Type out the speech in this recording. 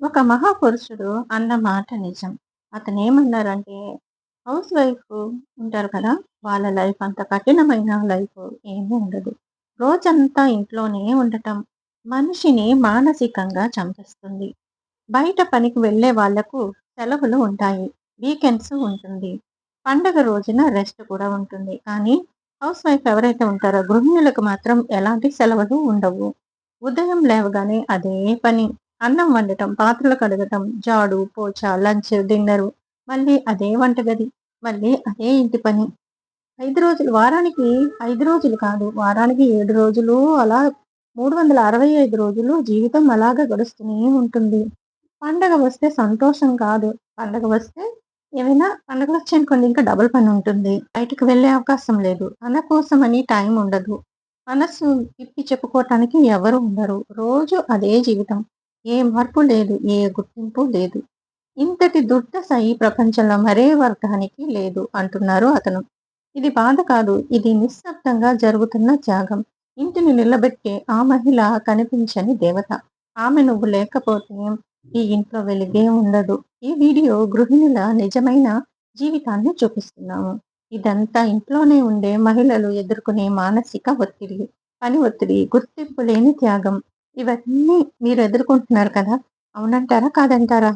ఒక మహాపురుషుడు అన్న మాట నిజం. అతనేమన్నారంటే, హౌస్ వైఫ్ ఉంటారు కదా! వాళ్ళ లైఫ్ అంత కఠినమైన లైఫ్ ఏమీ ఉండదు. రోజంతా ఇంట్లోనే ఉండటం మనిషిని మానసికంగా చంపేస్తుంది. బయట పనికి వెళ్ళే వాళ్ళకు సెలవులు ఉంటాయి. వీకెండ్స్ ఉంటుంది. పండగ రోజున రెస్ట్ కూడా ఉంటుంది. కానీ హౌస్ వైఫ్ ఎవరైతే ఉంటారో గృహిణులకు మాత్రం ఎలాంటి సెలవులు ఉండవు. ఉదయం లేవగానే అదే పని. అన్నం వండటం, పాత్రలు కడగటం, జాడు, పోచ, లంచ్, డిన్నరు, మళ్ళీ అదే వంటగది, మళ్ళీ అదే ఇంటి పని. ఐదు రోజులు వారానికి ఐదు రోజులు కాదు, వారానికి ఏడు రోజులు అలా 365 రోజులు జీవితం అలాగా గడుస్తూనే ఉంటుంది. పండగ వస్తే సంతోషం కాదు. పండగ వస్తే ఏమైనా పండగలొచ్చాయనుకోండి ఇంకా డబుల్ పని ఉంటుంది. బయటకు వెళ్ళే అవకాశం లేదు. అన్న కోసం అని టైం ఉండదు. మనసు ఇప్పి చెప్పుకోవటానికి ఎవరు ఉండరు. రోజు అదే జీవితం. ఏ మార్పు లేదు. ఏ గుర్తింపు లేదు. ఇంతటి దుర్దశ ఈ ప్రపంచంలో మరే వర్గానికి లేదు అంటున్నారు అతను. ఇది బాధ కాదు. ఇది నిశ్శబ్దంగా జరుగుతున్న త్యాగం. ఇంటిని నిలబెట్టే ఆ మహిళ కనిపించని దేవత. ఆమె నువ్వు లేకపోతే ఈ ఇంట్లో వెలిగే ఉండదు. ఈ వీడియో గృహిణుల నిజమైన జీవితాన్ని చూపిస్తున్నాము. ఇదంతా ఇంట్లోనే ఉండే మహిళలు ఎదుర్కొనే మానసిక ఒత్తిడి, పని ఒత్తిడి, గుర్తింపు లేని త్యాగం. ఇవన్నీ మీరు ఎదుర్కొంటున్నారు కదా! అవునంటారా? కాదంటారా?